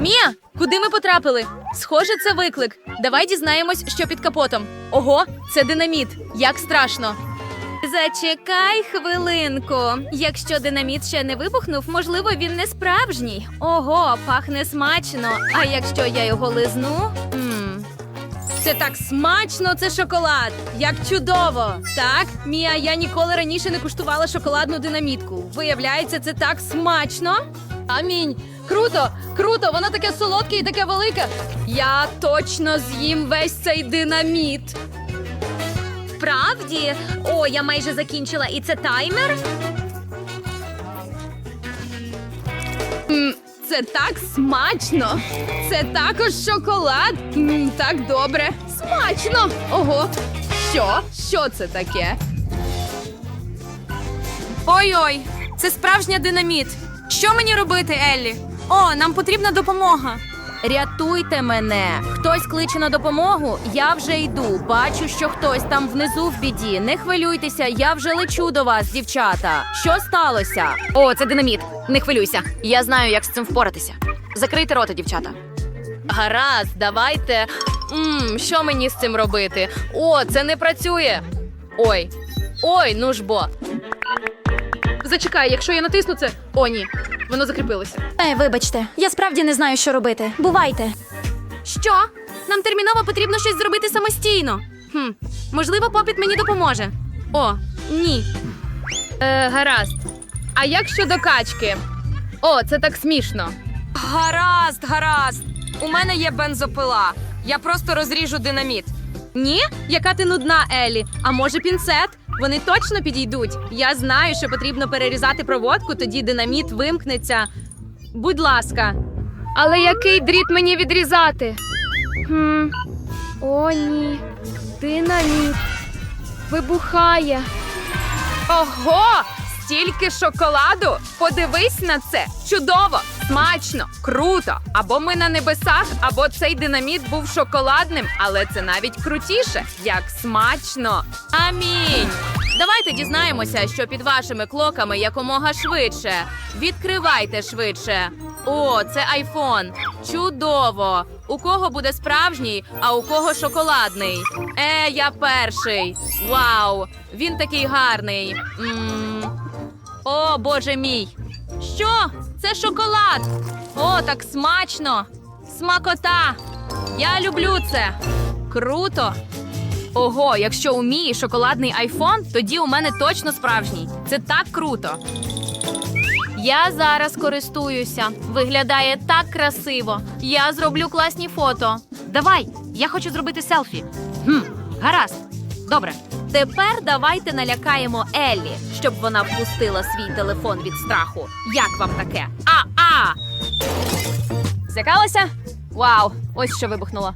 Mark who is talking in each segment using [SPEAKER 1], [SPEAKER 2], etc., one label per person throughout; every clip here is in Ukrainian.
[SPEAKER 1] Мія, куди ми потрапили? Схоже, це виклик. Давай дізнаємось, що під капотом. Ого, це динаміт. Як страшно. Зачекай хвилинку. Якщо динаміт ще не вибухнув, можливо, він не справжній. Ого, пахне смачно. А якщо я його лизну? Це так смачно, це шоколад. Як чудово! Так, Мія, я ніколи раніше не куштувала шоколадну динамітку. Виявляється, це так смачно. Амінь. Круто, круто, воно таке солодке і таке велике. Я точно з'їм весь цей динаміт. Правді? О, я майже закінчила. І це таймер? Це так смачно. Це також шоколад. Так добре. Смачно. Ого. Що? Що це таке? Ой-ой, це справжня динаміт. Що мені робити, Еллі? О, нам потрібна допомога. Рятуйте мене. Хтось кличе на допомогу. Я вже йду. Бачу, що хтось там внизу в біді. Не хвилюйтеся, я вже лечу до вас, дівчата. Що сталося? О, це динаміт. Не хвилюйся. Я знаю, як з цим впоратися. Закрийте рота, дівчата. Гаразд, давайте. Мм, що мені з цим робити? О, це не працює. Ой. Ой, ну ж бо. Зачекай, якщо я натисну це. О, ні, воно закріпилося.
[SPEAKER 2] Е, вибачте, я справді не знаю, що робити. Бувайте.
[SPEAKER 1] Що? Нам терміново потрібно щось зробити самостійно. Хм, можливо, попіт мені допоможе. О, ні. Е, гаразд. А як щодо качки? О, це так смішно.
[SPEAKER 3] Гаразд, гаразд. У мене є бензопила. Я просто розріжу динаміт.
[SPEAKER 1] Ні? Яка ти нудна, Елі. А може пінцет? Вони точно підійдуть. Я знаю, що потрібно перерізати проводку, тоді динаміт вимкнеться. Будь ласка. Але який дріт мені відрізати? Хм. О, ні. Динаміт. Вибухає. Ого! Стільки шоколаду! Подивись на це! Чудово! Смачно! Круто! Або ми на небесах, або цей динаміт був шоколадним, але це навіть крутіше. Як смачно! Амінь! Давайте дізнаємося, що під вашими клоками якомога швидше. Відкривайте швидше. О, це айфон. Чудово! У кого буде справжній, а у кого шоколадний? Е, я перший. Вау! Він такий гарний. м О, боже мій! Що? Це шоколад! О, так смачно! Смакота! Я люблю це! Круто! Ого, якщо у Мії шоколадний айфон, тоді у мене точно справжній. Це так круто. Я зараз користуюся. Виглядає так красиво. Я зроблю класні фото. Давай, я хочу зробити селфі. Хм, гаразд. Добре. Тепер давайте налякаємо Еллі, щоб вона впустила свій телефон від страху. Як вам таке? А-а! Злякалася? Вау, ось що вибухнуло.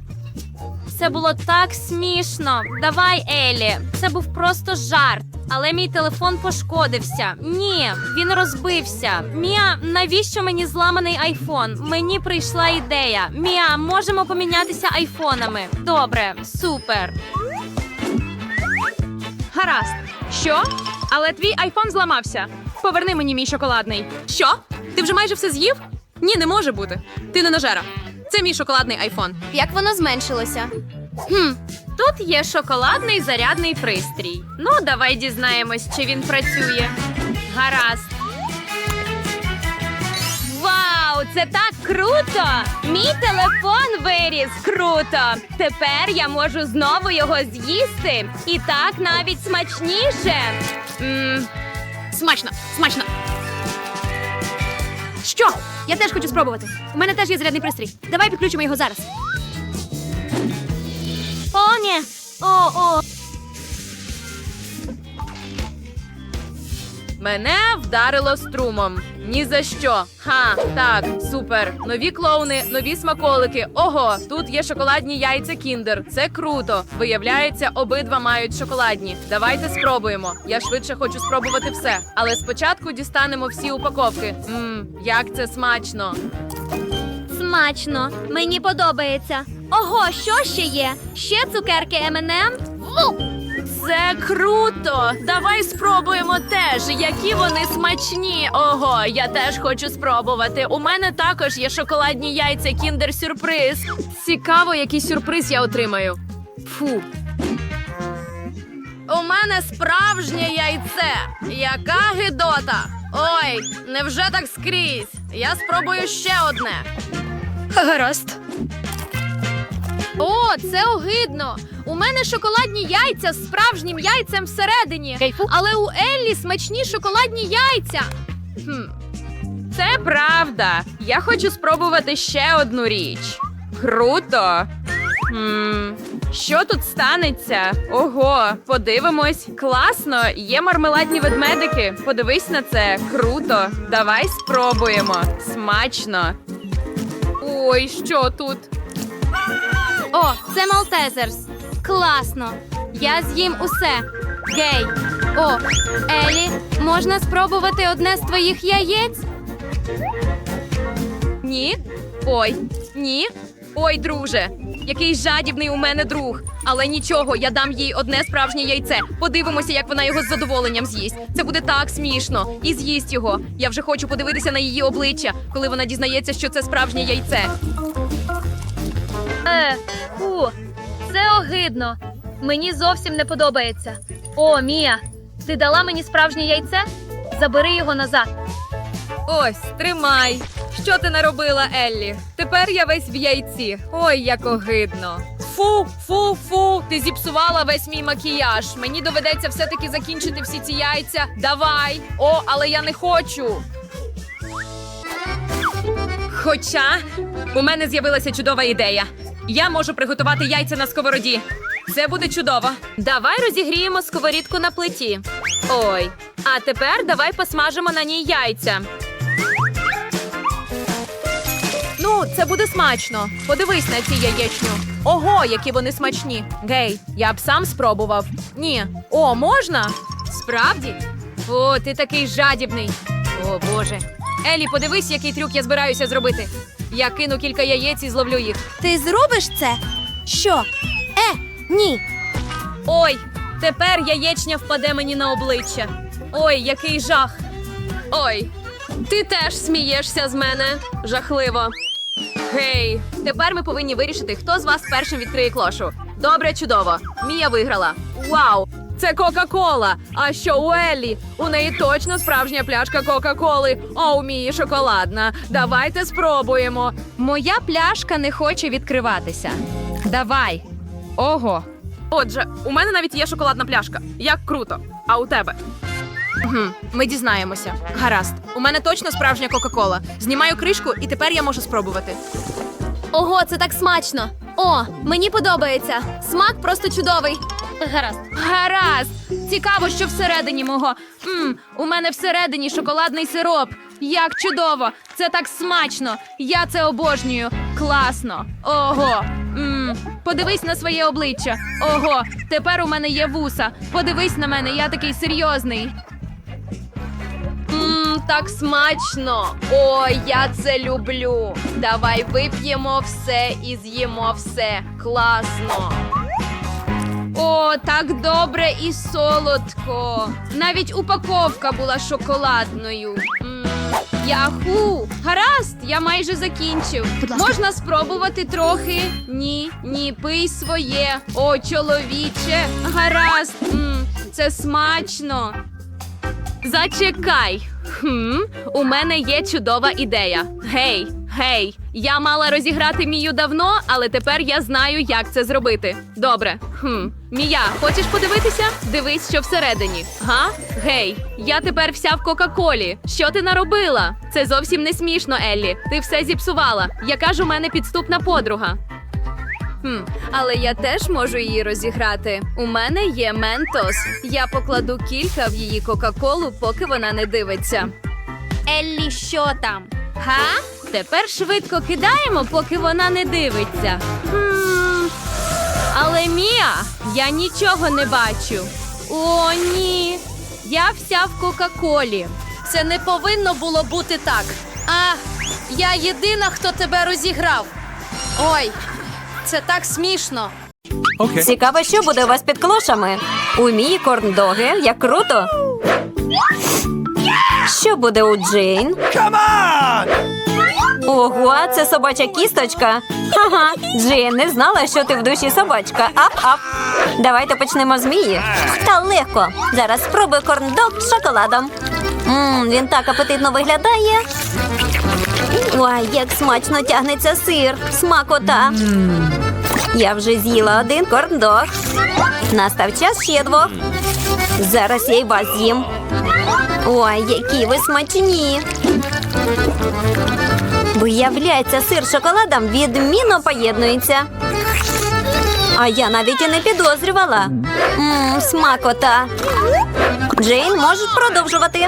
[SPEAKER 1] Це було так смішно. Давай, Елі. Це був просто жарт. Але мій телефон пошкодився. Ні, він розбився. Мія, навіщо мені зламаний айфон? Мені прийшла ідея. Мія, можемо помінятися айфонами. Добре, супер. Гаразд. Що? Але твій айфон зламався. Поверни мені мій шоколадний. Що? Ти вже майже все з'їв? Ні, не може бути. Ти не нажера. Це мій шоколадний айфон.
[SPEAKER 2] Як воно зменшилося?
[SPEAKER 1] Хм, тут є шоколадний зарядний пристрій. Ну, давай дізнаємось, чи він працює. Гаразд. Вау, це так круто! Мій телефон виріс круто. Тепер я можу знову його з'їсти. І так навіть смачніше. м смачно, смачно. Що? Я теж хочу спробувати. У мене теж є зарядний пристрій. Давай підключимо його зараз. О, ні. О, о. Мене вдарило струмом. Ні за що. Ха, так, супер. Нові клоуни, нові смаколики. Ого, тут є шоколадні яйця кіндер. Це круто. Виявляється, обидва мають шоколадні. Давайте спробуємо. Я швидше хочу спробувати все. Але спочатку дістанемо всі упаковки. Мм, як це смачно.
[SPEAKER 2] Смачно. Мені подобається. Ого, що ще є? Ще цукерки M&M?
[SPEAKER 4] Це круто! Давай спробуємо теж, які вони смачні. Ого, я теж хочу спробувати. У мене також є шоколадні яйця Кіндер Сюрприз.
[SPEAKER 1] Цікаво, який сюрприз я отримаю. Фу.
[SPEAKER 4] У мене справжнє яйце. Яка гидота. Ой, невже так скрізь? Я спробую ще одне.
[SPEAKER 2] Гаразд.
[SPEAKER 1] О, це огидно. У мене шоколадні яйця з справжнім яйцем всередині. Але у Еллі смачні шоколадні яйця. Хм. Це правда. Я хочу спробувати ще одну річ. Круто. Хм. Що тут станеться? Ого, подивимось. Класно, є мармеладні ведмедики. Подивись на це. Круто. Давай спробуємо. Смачно. Ой, що тут?
[SPEAKER 2] О, це Малтезерс. Класно. Я з'їм усе. Гей. О, Елі, можна спробувати одне з твоїх яєць?
[SPEAKER 1] Ні? Ой, ні. Ой, друже, який жадібний у мене друг. Але нічого, я дам їй одне справжнє яйце. Подивимося, як вона його з задоволенням з'їсть. Це буде так смішно. І з'їсть його. Я вже хочу подивитися на її обличчя, коли вона дізнається, що це справжнє яйце.
[SPEAKER 5] Е, фу, це огидно. Мені зовсім не подобається. О, Мія, ти дала мені справжнє яйце? Забери його назад.
[SPEAKER 1] Ось, тримай. Що ти наробила, Еллі? Тепер я весь в яйці. Ой, як огидно. Фу, фу, фу. Ти зіпсувала весь мій макіяж. Мені доведеться все-таки закінчити всі ці яйця. Давай. О, але я не хочу. Хоча у мене з'явилася чудова ідея. Я можу приготувати яйця на сковороді. Це буде чудово. Давай розігріємо сковорідку на плиті. Ой, а тепер давай посмажимо на ній яйця. Ну, це буде смачно. Подивись на ці яєчню. Ого, які вони смачні. Гей, я б сам спробував. Ні. О, можна? Справді? О, ти такий жадібний. О, Боже. Елі, подивись, який трюк я збираюся зробити. Я кину кілька яєць і зловлю їх.
[SPEAKER 2] Ти зробиш це? Що? Е, ні.
[SPEAKER 1] Ой, тепер яєчня впаде мені на обличчя. Ой, який жах. Ой, ти теж смієшся з мене. Жахливо. Гей, тепер ми повинні вирішити, хто з вас першим відкриє клошу. Добре, чудово. Мія виграла. Вау! Це Кока-Кола. А що у Еллі? У неї точно справжня пляшка Кока-Коли. А у Мії шоколадна. Давайте спробуємо. Моя пляшка не хоче відкриватися. Давай. Ого. Отже, у мене навіть є шоколадна пляшка. Як круто. А у тебе? Угу, ми дізнаємося. Гаразд. У мене точно справжня Кока-Кола. Знімаю кришку, і тепер я можу спробувати.
[SPEAKER 2] Ого, це так смачно. О, мені подобається. Смак просто чудовий.
[SPEAKER 5] Гаразд.
[SPEAKER 1] Гаразд. Цікаво, що всередині мого. Мм, у мене всередині шоколадний сироп. Як чудово! Це так смачно. Я це обожнюю. Класно. Ого. Мм, подивись на своє обличчя. Ого, тепер у мене є вуса. Подивись на мене, я такий серйозний. Так смачно. Ой, я це люблю. Давай вип'ємо все і з'їмо все. Класно. О, так добре і солодко. Навіть упаковка була шоколадною. М, Яху! Гаразд, я майже закінчив. Можна спробувати трохи? Ні, ні, пий своє. О, чоловіче. Гаразд. М, це смачно. Зачекай. Хм, у мене є чудова ідея. Гей, гей, я мала розіграти Мію давно, але тепер я знаю, як це зробити. Добре. Хм, Мія, хочеш подивитися? Дивись, що всередині. Га? Гей, я тепер вся в Кока-Колі. Що ти наробила? Це зовсім не смішно, Еллі. Ти все зіпсувала. Яка ж у мене підступна подруга? Хм, але я теж можу її розіграти. У мене є ментос. Я покладу кілька в її Кока-Колу, поки вона не дивиться.
[SPEAKER 2] Еллі, що там?
[SPEAKER 1] Га? Тепер швидко кидаємо, поки вона не дивиться. Хм. Але Мія, я нічого не бачу. О, ні. Я вся в Кока-Колі.
[SPEAKER 4] Це не повинно було бути так. А, я єдина, хто тебе розіграв. Ой, це так смішно.
[SPEAKER 6] Окей.
[SPEAKER 7] Цікаво, що буде у вас під клошами. У мій корндоги, як круто. Що буде у Джейн? Ого, це собача кісточка. Ага, Джейн не знала, що ти в душі собачка. Ап-ап. Давайте почнемо з Мії. Та легко. Зараз спробую корндог з шоколадом. Мм, він так апетитно виглядає. Ой, як смачно тягнеться сир. Смакота. Я вже з'їла один корндог. Настав час ще двох. Зараз я й вас з'їм. Ой, які ви смачні. Виявляється, сир з шоколадом відмінно поєднується. А я навіть і не підозрювала. Мм, смакота. Джейн, можеш продовжувати.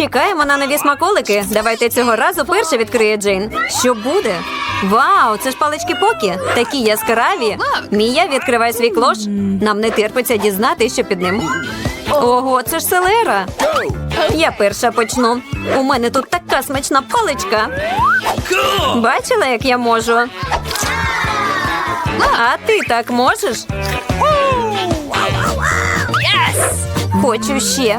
[SPEAKER 7] Чекаємо на нові смаколики. Давайте цього разу перше відкриє Джейн. Що буде? Вау, це ж палички покі. Такі яскраві. Мія відкриває свій клош. Нам не терпиться дізнати, що під ним. Ого, це ж селера. Я перша почну. У мене тут така смачна паличка. Бачила, як я можу? А ти так можеш? Хочу ще.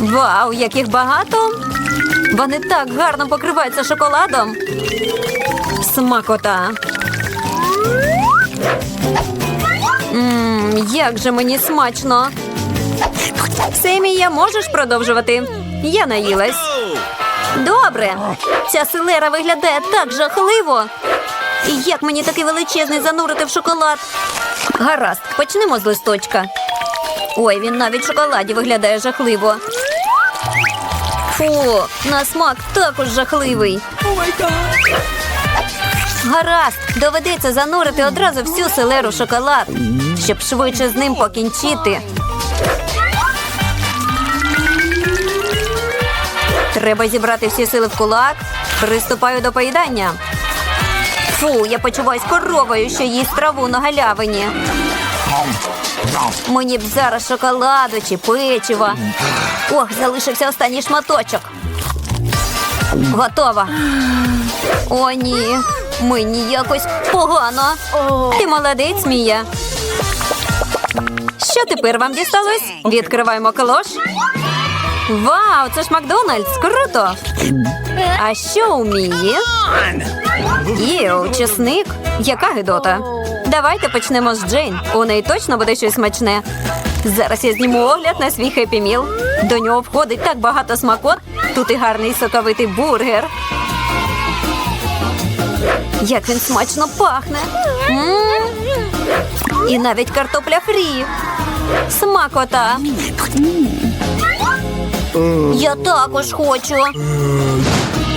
[SPEAKER 7] Вау, яких багато! Вони так гарно покриваються шоколадом. Смакота. Мм, як же мені смачно. Семія, можеш продовжувати? Я наїлась. Добре. Ця селера виглядає так жахливо. Як мені такий величезний занурити в шоколад? Гаразд, почнемо з листочка. Ой, він навіть в шоколаді виглядає жахливо. Фу, на смак також жахливий. Гаразд, доведеться занурити одразу всю селеру шоколад, щоб швидше з ним покінчити. Треба зібрати всі сили в кулак. Приступаю до поїдання. Фу, я почуваюсь коровою, що їсть траву на галявині. Мені б зараз шоколаду чи печива. Ох, залишився останній шматочок. Готова. О, ні. Мені якось погано. Ти молодець, Мія. Що тепер вам дісталось? Відкриваємо калош. Вау, це ж Макдональдс! Круто! А що у Мії? Єу, чесник. Яка гидота? Давайте почнемо з Джейн. У неї точно буде щось смачне. Зараз я зніму огляд на свій хеппі міл. До нього входить так багато смакот. Тут і гарний соковитий бургер. Як він смачно пахне. М. І навіть картопля фрі. Смакота. Я також хочу.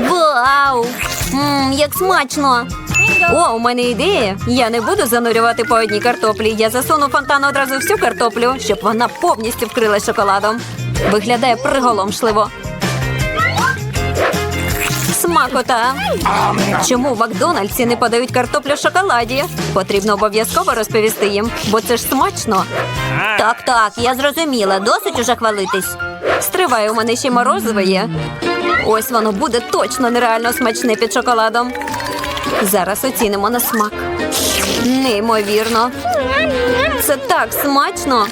[SPEAKER 7] Вау! Мм, як смачно! О, у мене ідея. Я не буду занурювати по одній картоплі. Я засуну фонтан одразу всю картоплю, щоб вона повністю вкрилась шоколадом. Виглядає приголомшливо. Смакота. Чому в Макдональдсі не подають картоплю в шоколаді? Потрібно обов'язково розповісти їм, бо це ж смачно. Так, так, я зрозуміла. Досить уже хвалитись. Стривай, у мене ще морозиво є. Ось воно буде точно нереально смачне під шоколадом. Зараз оцінимо на смак. Неймовірно. Це так смачно.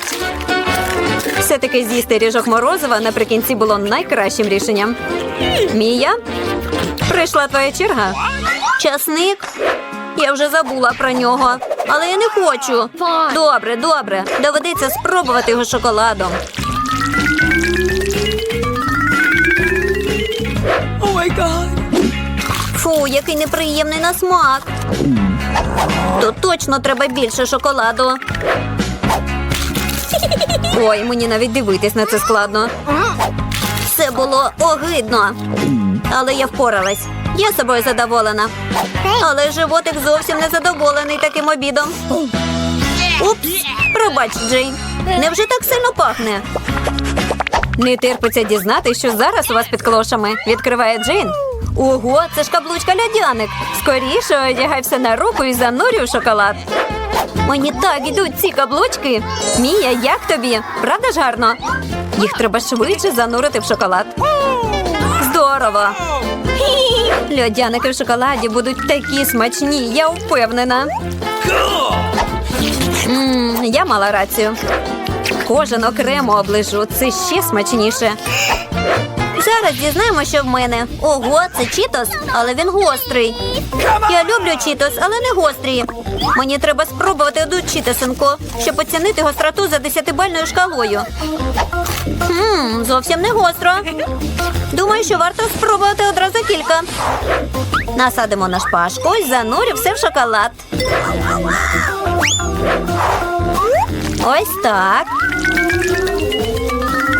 [SPEAKER 7] Все-таки з'їсти ріжок морозива наприкінці було найкращим рішенням. Мія, прийшла твоя черга. Часник? Я вже забула про нього, але я не хочу. Добре, добре. Доведеться спробувати його шоколадом. Який неприємний на смак. То точно треба більше шоколаду. Ой, мені навіть дивитись на це складно. Це було огидно. Але я впоралась. Я собою задоволена. Але животик зовсім не задоволений таким обідом. Упс, пробач, Джей. Невже так сильно пахне? Не терпиться дізнати, що зараз у вас під клошами відкриває Джейн. Ого, це ж каблучка льодяник. Скоріше одягай все на руку і занурю шоколад. Мені так ідуть ці каблучки. Мія, як тобі? Правда ж гарно? Їх треба швидше занурити в шоколад. Здорово! Льодяники в шоколаді будуть такі смачні, я впевнена. Мм, я мала рацію. Кожен окремо оближу. Це ще смачніше. Зараз дізнаємо, що в мене. Ого, це чітос, але він гострий. Я люблю чітос, але не гострі. Мені треба спробувати одну чітосинку, щоб оцінити гостроту за десятибальною шкалою. Хм, зовсім не гостро. Думаю, що варто спробувати одразу кілька. Насадимо на шпажку і занурю все в шоколад. Ось так.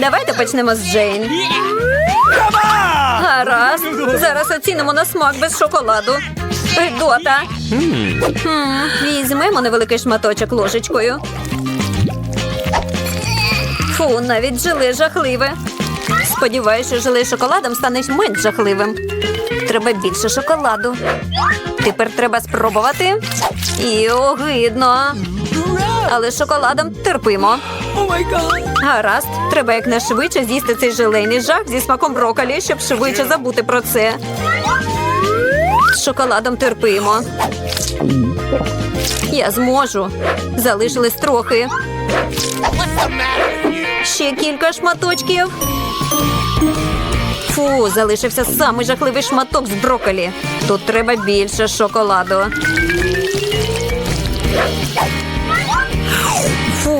[SPEAKER 7] Давайте почнемо з Джейн. Гаразд. Зараз оцінимо на смак без шоколаду. Гидота. Хм, візьмемо невеликий шматочок ложечкою. Фу, навіть желе жахливе. Сподіваюся, желе шоколадом стане менш жахливим. Треба більше шоколаду. Тепер треба спробувати. І огидно. Але шоколадом терпимо. Гаразд, треба якнайшвидше з'їсти цей желейний жах зі смаком броколі, щоб швидше забути про це. З шоколадом терпимо. Я зможу. Залишилось трохи. Ще кілька шматочків. Фу, залишився самий жахливий шматок з броколі. Тут треба більше шоколаду.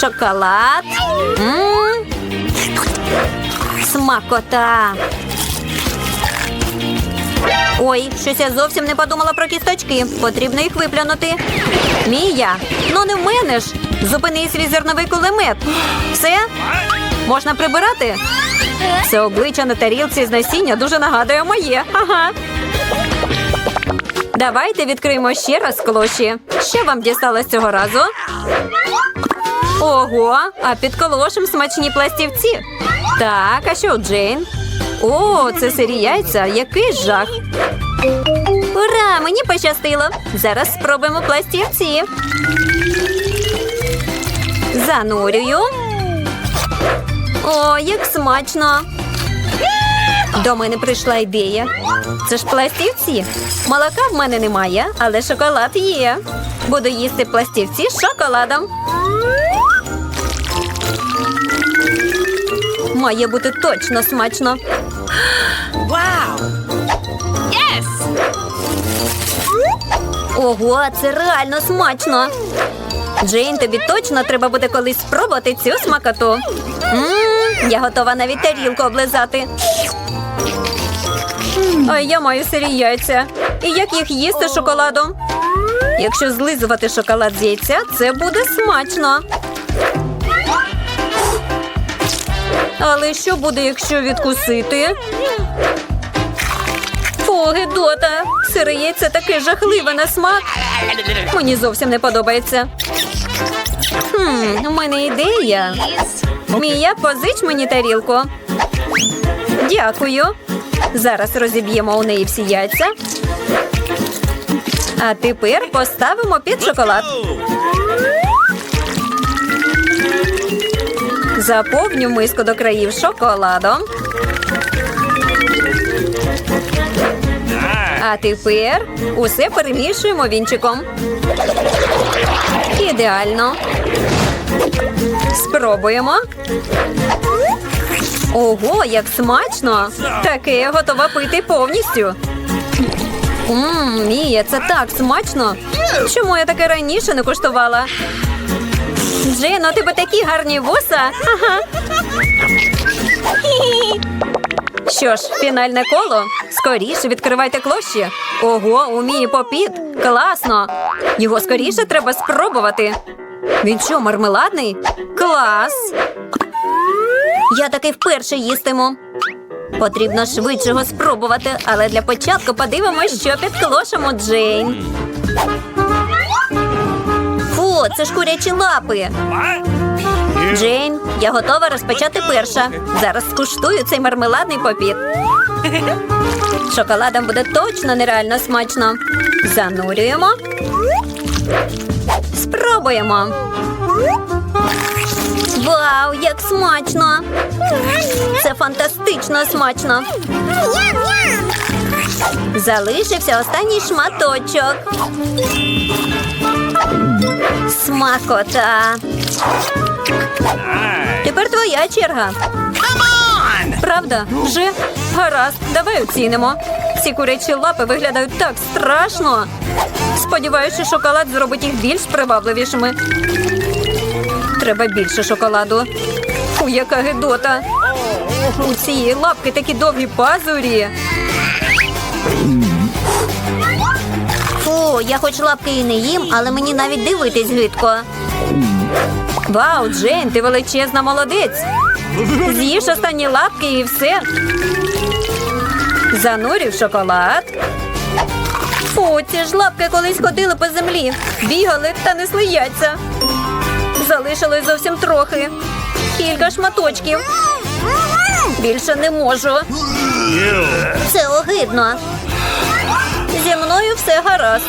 [SPEAKER 7] Шоколад. М. Смакота. Ой, щось я зовсім не подумала про кісточки. Потрібно їх виплюнути. Мія, ну не в мене ж. Зупини свій зерновий кулемет. Все? Можна прибирати? Це обличчя на тарілці з насіння дуже нагадує моє. Ага. Давайте відкриємо ще раз клоші. Що вам дісталось цього разу? Ого, а під колошем смачні пластівці. Так, а що Джейн? О, це сирі яйця, який жах. Ура, мені пощастило. Зараз спробуємо пластівці. Занурюю. О, як смачно. До мене прийшла ідея. Це ж пластівці. Молока в мене немає, але шоколад є. Буду їсти пластівці з шоколадом. Має бути точно смачно. Вау! Ого, це реально смачно. Джейн, тобі точно треба буде колись спробувати цю смакоту. Мм, я готова навіть тарілку облизати. А я маю сирі яйця. І як їх їсти шоколадом? Якщо злизувати шоколад з яйця, це буде смачно. Але що буде, якщо відкусити? Фу, гидота! Сире яйце таке жахливе на смак. Мені зовсім не подобається. Хм, у мене ідея. Мія, позич мені тарілку. Дякую. Зараз розіб'ємо у неї всі яйця. А тепер поставимо під шоколад. Заповню миску до країв шоколадом. А тепер усе перемішуємо вінчиком. Ідеально. Спробуємо. Ого, як смачно! Таке я готова пити повністю. Мм, Мія, це так смачно. Чому я таке раніше не куштувала? Джино, у тебе такі гарні вуса. Ага. Що ж, фінальне коло. Скоріше відкривайте клощі. Ого, у Мії попіт. Класно. Його скоріше треба спробувати. Він що, мармеладний? Клас. Я таки вперше їстиму. Потрібно швидше його спробувати, але для початку подивимось, що під клошем у Джейн. Це ж курячі лапи. Джейн, я готова розпочати перша. Зараз скуштую цей мармеладний попіт. Шоколадом буде точно нереально смачно. Занурюємо. Спробуємо. Вау, як смачно! Це фантастично смачно. Залишився останній шматочок. Смакота. Тепер твоя черга. Правда? Вже? Гаразд, давай оцінимо. Ці курячі лапи виглядають так страшно. Сподіваюся, що шоколад зробить їх більш привабливішими. Треба більше шоколаду. Фу, яка гидота. У цієї лапки такі довгі пазурі. Фу, я хоч лапки і не їм, але мені навіть дивитись гидко. Вау, Джейн, ти величезна молодець. З'їж останні лапки і все. Занурів шоколад. Фу, ці ж лапки колись ходили по землі, бігали та несли яйця. Залишилось зовсім трохи. Кілька шматочків. Більше не можу. Це огидно. Зі мною все гаразд.